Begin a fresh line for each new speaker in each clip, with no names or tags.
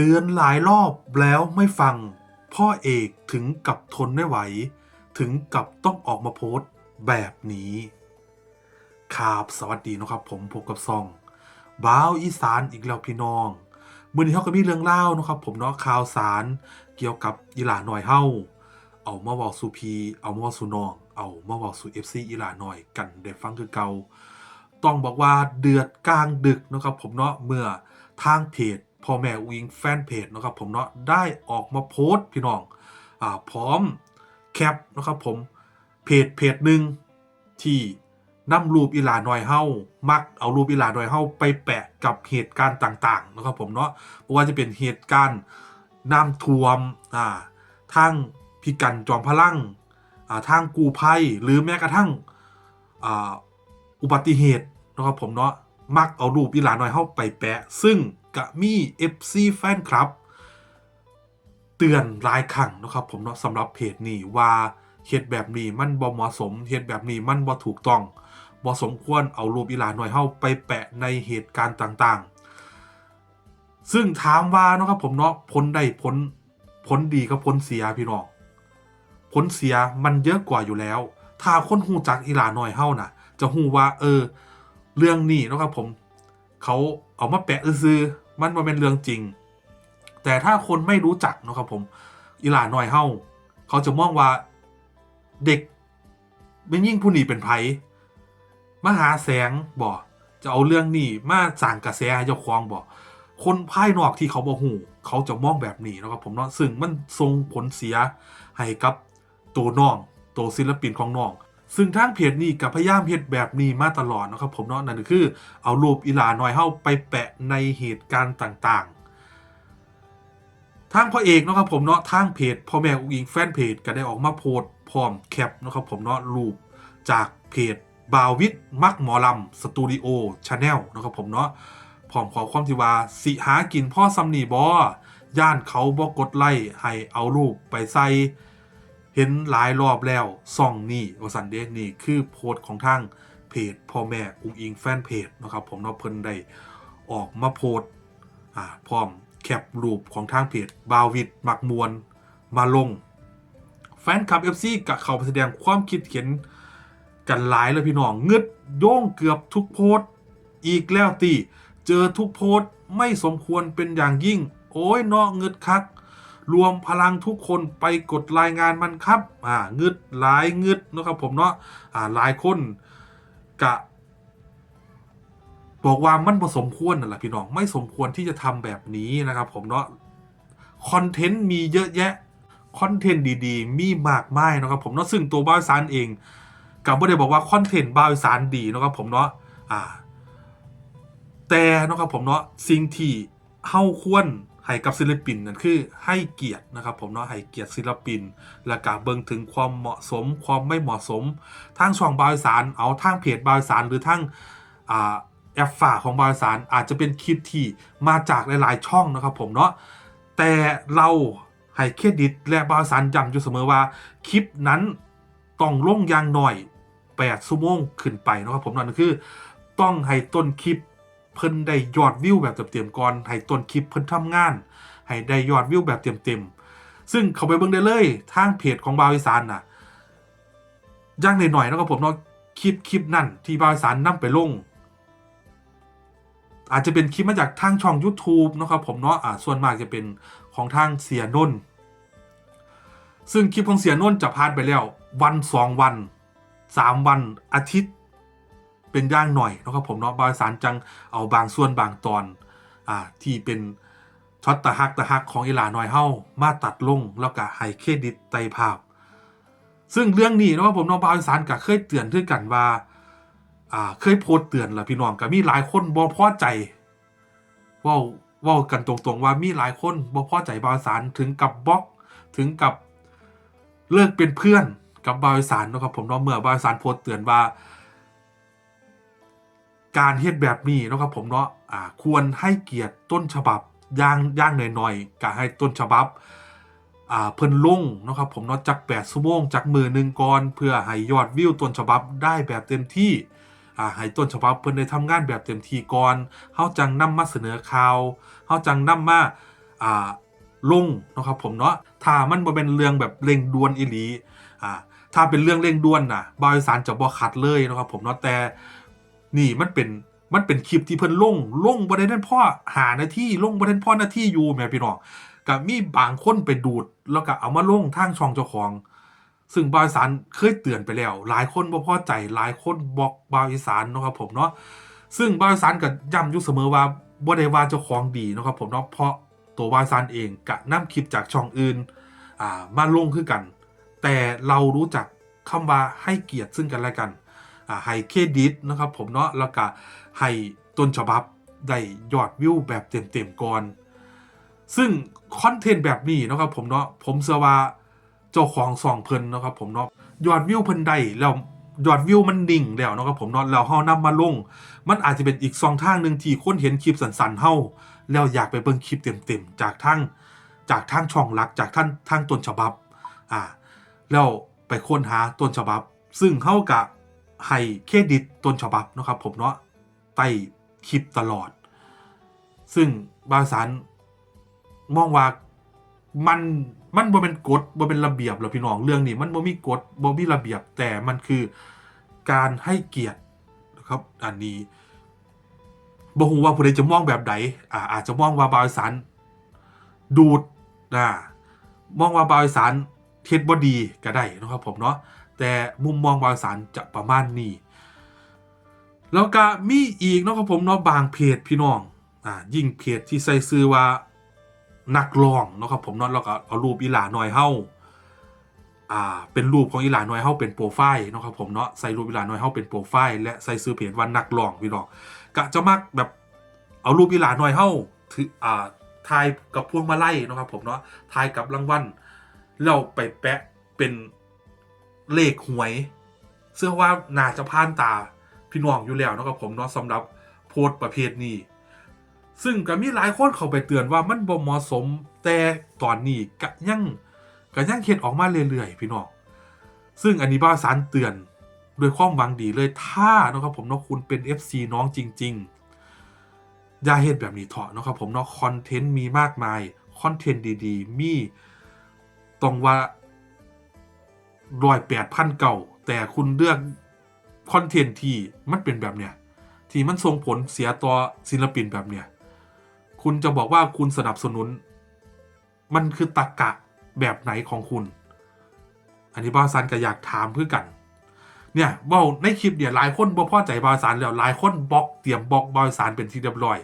เตือนหลายรอบแล้วไม่ฟัง พ่อเอกถึงกับทนไม่ไหว ถึงกับต้องออกมาโพสต์แบบนี้ครับสวัสดีนะครับ ผมพบกับซองบ้าวอีสานอีกแล้วพี่น้องมือนี้เขาก็มีเรื่องเล่านะครับ ผมเนาะข่าวสาร เกี่ยวกับอีหลาหน่อยเฮาเอามาบอกสู่พีเอามาบอกสู่น้อง เอามาบอกสู่ FC อีหลาหน่อยกันได้ฟังคือเก่าต้องบอกว่าเดือดกลางดึกนะครับ ผมเนาะเมื่อทางเพจ พ่อแม่วิงแฟนเพจนะครับผมเนาะได้ออกมาโพสต์พี่น้องอ่าพร้อมแคปนะครับผมเพจเพจหนึ่งที่นำรูปอีหลาหน่อยเฮามักเอารูปอีหลาหน่อยเฮาไปแปะกับเหตุการณ์ต่าง ๆ นะครับผมเนาะเพราะว่าจะเป็นเหตุการณ์น้ำท่วมอ่าทางพิกันจอมพลังอ่าทางกูภัยหรือแม้กระทั่งอ่าอุบัติเหตุนะครับผมเนาะ มักเอารูปอีหลาน้อยเข้าไปแปะ ซึ่งกะมี FC แฟนคลับ เตือนหลายครั้งนะครับ ผมเนาะสำหรับเพจนี้ว่าเหตุแบบนี้มันบ่เหมาะสมเหตุแบบนี้มันบ่ถูกต้องบ่สมควรเอารูปอีหลาน้อยเข้าไปแปะในเหตุการณ์ต่างๆ ซึ่งถามว่านะครับผมเนาะผลได้ผลผลดีกับผลเสียพี่น้องผลเสียมันเยอะกว่าอยู่แล้ว ถ้าคนหูจักอีหลาน้อยเฮาน่ะ จะหูว่าเออ เรื่องนี้นะครับผมเขาเอามาแปะซื้อมันมาเป็นเรื่องจริง แต่ถ้าคนไม่รู้จักนะครับผมอีหลาน้อยเฮาเขาจะมองว่าเด็กเป็นยิ่งผู้หนีเป็นไผมหาแสงบ่จะเอาเรื่องนี้มาสั่งกระแสให้เจ้าของบ่คนภายนอกที่เขาบ่หูเขาจะมองแบบนี้นะครับผมเนาะซึ่งมันส่งผลเสียให้กับตัวน้องตัวศิลปินของน้อง ซึ่งทางเพจนี้กับพยายามเพจแบบนี้มาตลอดนะครับผมเนาะนั่นคือ เอารูปอีหลาน้อยเฮาไปแปะในเหตุการณ์ต่างๆ ทางพ่อเอกนะครับผมเนาะทางเพจพ่อแม่อุ้งอิงแฟนเพจก็ได้ออกมาโพสต์พร้อมแคปนะครับผมเนาะรูปจากเพจบาวิทมักหมอลำสตูดิโอชาแนลนะครับผมเนาะพร้อมขอความที่ว่าสิหากินพ่อซัมนีบอย่านเขาบอกกดไล่ให้เอารูปไปใส่ เห็นหลายรอบแล้วซ่องนี่วสันเดนนี่คือโพสต์ของทางเพจพ่อแม่อุ้งอิงแฟนเพจนะครับผมเนาะเพิ่นได้ออกมาโพสต์อ่าพร้อมแคปรูปของทางเพจบาวิดมักมวลมาลง แฟนคลับ FC กับเขาแสดงความคิดเห็นกันหลายเลยพี่น้องเงึดโย่งเกือบทุกโพสต์อีกแล้วตีเจอทุกโพสต์ไม่สมควรเป็นอย่างยิ่ง โอ้ยนาะเงึดคัก รวมพลังทุกคนไปกดรายงานมันครับอ่าเงึดหลายเงึดนะครับผมเนาะอ่าหลายคนกะบอกว่ามันบ่สมควรนั่นแหละพี่น้องไม่สมควรที่จะทำแบบนี้นะครับผมเนาะคอนเทนต์มีเยอะแยะคอนเทนต์ดีๆ มีมากมายนะครับผมเนาะซึ่งตัวบ้าวสารเองกับบ่ได้บอกว่าคอนเทนต์บ้าวสารดีนะครับผมเนาะอ่าแต่นะครับผมเนาะสิ่งที่เฮาควร ให้กับศิลปินนั่นคือให้เกียรตินะครับ ผมเนาะให้เกียรติศิลปิน และกาเบิ่งถึงความเหมาะสม ความไม่เหมาะสม ทางช่องบาวสารเอาทางเพจบาวสารหรือทางอ่าแอปฝาของบาวสารอาจจะเป็นคลิปที่มาจากหลาย ๆ ช่องนะครับ ผมเนาะแต่เราให้เครดิตและบาวสารย้ำอยู่เสมอว่าคลิปนั้นต้องลงอย่างหน่อย8ชั่วโมงขึ้นไปนะครับผมนั่นคือ ต้องให้ต้นคลิป เพิ่นได้ยอดวิวแบบเต็มๆก่อนให้ต้นคลิปเพิ่นทำงาน ให้ได้ยอดวิวแบบเต็มๆซึ่งเข้าไปเบิ่งได้เลยทางเพจของบาวอีสานน่ะย่างหน่อยๆนะครับผมเนาะคลิปคลิปนั่นที่บาวอีสานนำไปลง อาจจะเป็นคลิปมาจากทางช่อง YouTube นะครับผมเนาะอ่าส่วนมากจะเป็นของทางเสียนนท์ซึ่งคลิปของเสียนนท์จะพานไปแล้ว วันสองวันสามวันอาทิตย์ เป็นย่างหน่อยนะครับผมเนาะบาวอีสานจังเอาบางส่วนบางตอนอ่าที่เป็นช็อตตะฮักตะฮักของอีหลาน้อยเฮามาตัดลงแล้วก็ให้เครดิตไตภาพ ซึ่งเรื่องนี้นะครับผมเนาะบาวอีสานก็เคยเตือนด้วยกันว่าอ่าเคยโพสเตือนแล้วพี่น้องก็มีหลายคนบ่พอใจว่าว่ากันตรงๆว่ามีหลายคนบ่พอใจบาวสานถึงกับบล็อกถึงกับเลิกเป็นเพื่อนกับบาวสานเนะครับผมเนาะเมื่อบาวสานโพสเตือนว่า การเฮ็ดแบบนี้เนาะครับผมเนาะอ่าควรให้เกียรติต้นฉบับย่างย่างหน่อยๆก็ให้ต้นฉบับอ่าเพิ่นลงเนาะครับผมเนาะจัก8ชั่วโมงจักมือหนึ่งก่อนเพื่อให้ยอดวิวต้นฉบับได้แบบเต็มที่อ่าให้ต้นฉบับเพิ่นได้ทำงานแบบเต็มที่ก่อนเฮาจังนำมาเสนอข่าวเฮาจังนำมาอ่าลงเนาะครับผมเนาะถ้ามันบ่เป็นเรื่องแบบเร่งด่วนอีหลีอ่าถ้าเป็นเรื่องเร่งด่วนน่ะบาวอีสานจะบ่คัดเลยเนาะครับผมเนาะแต่ นี่มันเป็นมันเป็นคลิปที่เพิ่นลงลงบ่ได้นั่นพ่อหาหน้าที่ลงบ่ได้พ่อหน้าที่อยู่แม่พี่น้องก็มีบางคนไปดูด แล้วก็เอามาลงทางช่องเจ้าของ ซึ่งบาวอีสานเคยเตือนไปแล้ว หลายคนบ่พอใจหลายคนบอกบาวอีสานเนาะครับผมเนาะซึ่งบาวอีสานก็ย้ำอยู่เสมอว่าบ่ได้ว่าเจ้าของดีเนาะครับผมเนาะเพราะตัวบาวอีสานเองก็นำคลิปจากช่องอื่นอ่ามาลงคือกัน แต่เรารู้จักคำว่าให้เกียรติซึ่งกันและกัน ให้เครดิตนะครับผมเนาะแล้วก็ให้ต้นฉบับได้ยอดวิวแบบเต็มๆก่อน ซึ่งคอนเทนต์แบบนี้นะครับผมเนาะผมเชื่อว่าเจ้าของสองเพิ่นนะครับผมเนาะยอดวิวเพิ่นได้แล้วยอดวิวมันดิ่งแล้วนะครับผมเนาะแล้วเฮานำมาลง มันอาจจะเป็นอีกสองทางหนึ่งที่คนเห็นคลิปสั้นๆเฮาแล้วอยากไปเบิ่งคลิปเต็มๆจากทางจากทางช่องหลักจากท่านทางต้นฉบับอ่าแล้วไปค้นหาต้นฉบับ ซึ่งเฮากะ ให้เครดิตต้นฉบับนะครับผมเนาะใต้คลิปตลอด ซึ่งบางสารมองว่ามันมันบ่เป็นกฎบ่เป็นระเบียบหรอพี่น้องเรื่องนี้ มันบ่มีกฎบ่มีระเบียบแต่มันคือการให้เกียรตินะครับอันนี้บ่ฮู้ว่าผู้ใดจะมองแบบใดอ่าอาจจะมองว่าบาวสานดูดนะมองว่าบาวสานเท็ดบ่ดีก็ได้นะครับผมเนาะ แต่มุมมองบาวอีสานจะประมาณนี้ แล้วก็มีอีกเนาะครับผมเนาะบางเพจพี่น้องอ่ายิ่งเพจที่ใส่ซื้อว่านักร้องเนาะครับผมเนาะแล้วก็เอารูปอีหลาหน้อยเฮาอ่าเป็นรูปของอีหลาน้อยเฮาเป็นโปรไฟล์เนาะครับผมเนาะใส่รูปอีหลาน้อยเฮาเป็นโปรไฟล์และใส่ซื้อเพจว่านักร้องพี่น้องกะจะมักแบบเอารูปอีหลาน้อยเฮาถืออ่าทายกับพวงมาลัยเนาะครับผมเนาะทายกับรางวัลแล้วไปแปะเป็น เลขหวยเสื้อว่าน่าจะผ่านตาพี่น้องอยู่แล้วนะครับผมเนาะสำหรับโพสต์ประเภทนี้ ซึ่งก็มีหลายคนเข้าไปเตือนว่ามันบ่เหมาะสมแต่ตอนนี้ก็ยังก็ยังเฮ็ดออกมาเรื่อยๆพี่น้องซึ่งอันนี้บ้าสารเตือนด้วยความหวังดีเลยถ้านะครับผมเนาะคุณเป็น FC น้องจริง ๆ อย่าเฮ็ดแบบนี้เถอะนะครับผมเนาะคอนเทนต์มีมากมายคอนเทนต์ดีๆ มีตรงว่า ร้อยแปดพันเก่าแต่คุณเลือกคอนเทนต์ที่มันเป็นแบบเนี้ยที่มันส่งผลเสียต่อศิลปินแบบเนี้ยคุณจะบอกว่าคุณสนับสนุน มันคือตรกกะแบบไหนของคุณ อันนี้บาซันก็อยากถามเพื่อกัน เนี่ยว่าในคลิปเนี่ยหลายคนบ่พอใจบาวสารแล้วหลายคนบล็อกเตรียมบล็อกบาวสารเป็นที่เรียบร้อย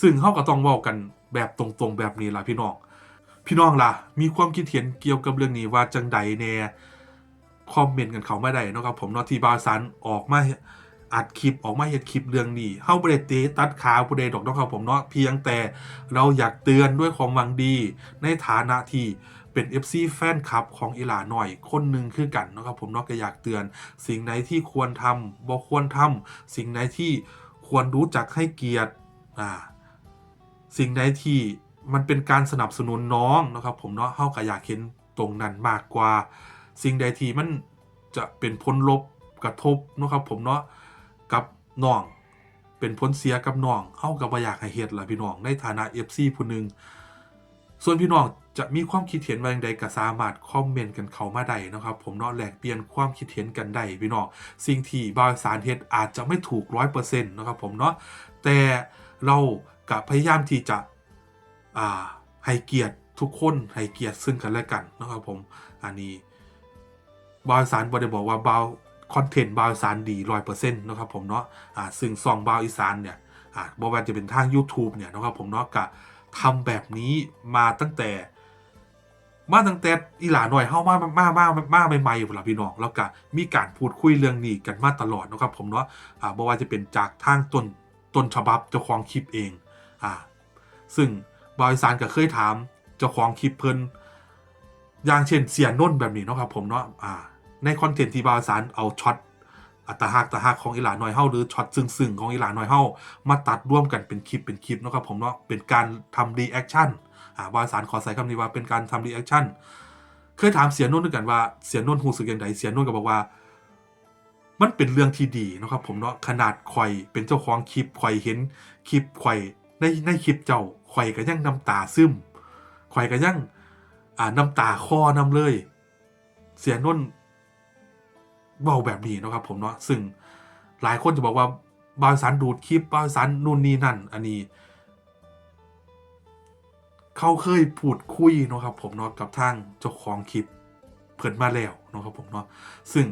ซึ่งเขาก็ต้องว้ากันแบบตรงๆแบบนี้ล่ะพี่น้อง พี่น้องล่ะ มีความคิดเห็นเกี่ยวกับเรื่องนี้ว่าจังใดแน่ คอมเมนต์กันเขาไม่ได้นะครับผมเนาะทีบาวสารออกมาอัดคลิปออกมาเห็นคลิปเรื่องนี้เฮาบ่ได้ตะตัดขาผู้ใดดอกนะครับผมเนาะเพียงแต่เราอยากเตือนด้วยความหวังดี ในฐานะที่เป็น FC แฟนคลับของอีหลาหน่อยคนหนึ่งคือกันนะครับผมเนาะก็อยากเตือน สิ่งไหนที่ควรทำบ่ควรทำสิ่งไหนที่ควรรู้จักให้เกียรติอ่าสิ่งไหนที่มันเป็นการสนับสนุนน้องนะครับผมเนาะเฮาก็อยากเห็นตรงนั้นมากกว่า สิ่งใดที่มันจะเป็นผลลบกระทบนะครับผมเนาะกับน้องเป็นผลเสียกับน้องเฮากับอยากให้เฮ็ดล่ะพี่น้องในฐานะ FC ผู้หนึ่งส่วนพี่น้องจะมีความคิดเห็นว่าอย่างใดก็สามารถคอมเมนต์กันเข้ามาได้นะครับ ผมเนาะแลกเปลี่ยนความคิดเห็นกันได้พี่น้องสิ่งที่บาวสารเฮ็ดอาจจะไม่ถูก100%นต์นะครับผมเนาะแต่เราก็พยายามที่จะอ่าให้เกียรติทุกคนให้เกียรติซึ่งกันและกันนะครับผมอันนี้ บาวสานบ่ได้บอกว่าบาวคอนเทนต์บาวสานดีร้อยเปอร์เซ็นต์นะครับผมเนาะอ่าซึ่งซองบาวอีสานเนี่ยอ่าบ่ว่าจะเป็นทาง YouTube เนี่ยนะครับผมเนาะก็ทำแบบนี้มาตั้งแต่ มาตั้งแต่อีหลาหน่อยเฮามามามามาใหม่ๆพุ่นล่ะพี่น้องแล้วก็มีการพูดคุยเรื่องนี้กันมาตลอดนะครับผมเนาะอ่าบ่ว่าจะเป็นจากทางต้นต้นฉบับเจ้าของคลิปเองอ่าซึ่งบาวอีสานก็เคยถามเจ้าของคลิปเพิ่นอย่างเช่นเสียนนท์แบบนี้เนาะครับผมเนาะอ่า ในคอนเทนต์ที่บาวสารเอาช็อตอัตหักตะหักของอีหลาน้อยเฮาหรือช็อตซึ้งๆของอีหลาน้อยเฮามาตัดร่วมกันเป็นคลิปเป็นคลิปนะครับผมเนาะเป็นการทำรีแอคชั่นอ่าบาสารขอใส่คำนี้ว่าเป็นการทำรีแอคชั่นเคยถามเสียนนท์ด้วยกันว่าเสียนนท์รู้สึกอย่างไรเสียนนท์ก็บอกว่า มันเป็นเรื่องที่ดีนะครับผมเนาะขนาดข่อยเป็นเจ้าของคลิปข่อยเห็นคลิปข่อยในในคลิปเจ้าข่อยก็ยังน้ำตาซึมข่อยก็ยังอ่าน้ำตาคอน้ำเลย เสียนนท์ เบาแบบนี้นะครับผมเนาะซึ่งหลายคนจะบอกว่าบาวอีสานดูดคลิปบาวอีสานนู่นนี่นั่น อันนี้ เขาเคยพูดคุยนะครับผมเนาะกับทางเจ้าของคลิปเพิ่นมาแล้วนะครับผมเนาะซึ่ง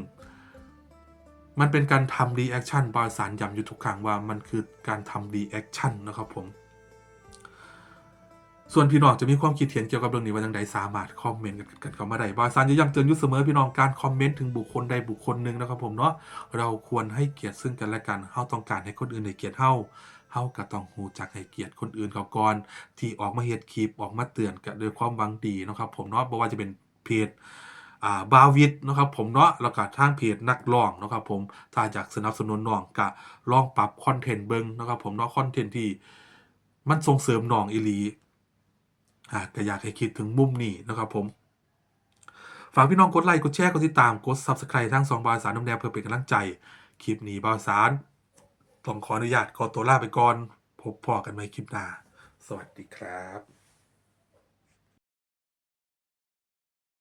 มันเป็นการทำรีแอคชั่นบาวอีสานย้ำอยู่ทุกครั้งว่ามันคือการทำรีแอคชั่นนะครับผม ส่วนพี่น้องจะมีความคิดเห็นเกี่ยวกับเรื่องนี้ว่าจังใดสามารถคอมเมนต์กันเข้ามาได้บอยซันจะย้ำเตือนอยู่เสมอพี่น้องการคอมเมนต์ถึงบุคคลใดบุคคลหนึ่งนะครับผมเนาะเราควรให้เกียรติซึ่งกันและกันเฮาต้องการให้คนอื่นได้เกียรติเฮาเฮาก็ต้องฮู้จักให้เกียรติคนอื่นเขาก่อนที่ออกมาเฮ็ดคลิปออกมาเตือนกันด้วยความหวังดีนะครับผมเนาะบ่ว่าจะเป็นเพจอ่าบาวิดนะครับผมเนาะแล้วก็ทางเพจนักร้องนะครับผมถ้าอยากสนับสนุนน้องก็ลองปรับคอนเทนต์เบิ่งนะครับผมเนาะคอนเทนต์ที่มันส่งเสริมน้องอีหลี ก็อยากให้คิดถึงมุมนี้นะครับผม ฝากพี่น้องกดไลค์กดแชร์กดติดตามกด Subscribe ทั้งสองบาสารน้ำแดงเพื่อเป็นกำลังใจ คลิปนี้บาสารต้องขออนุญาตขอตัวลาไปก่อน พบพอกันใหม่คลิปหน้า สวัสดีครับ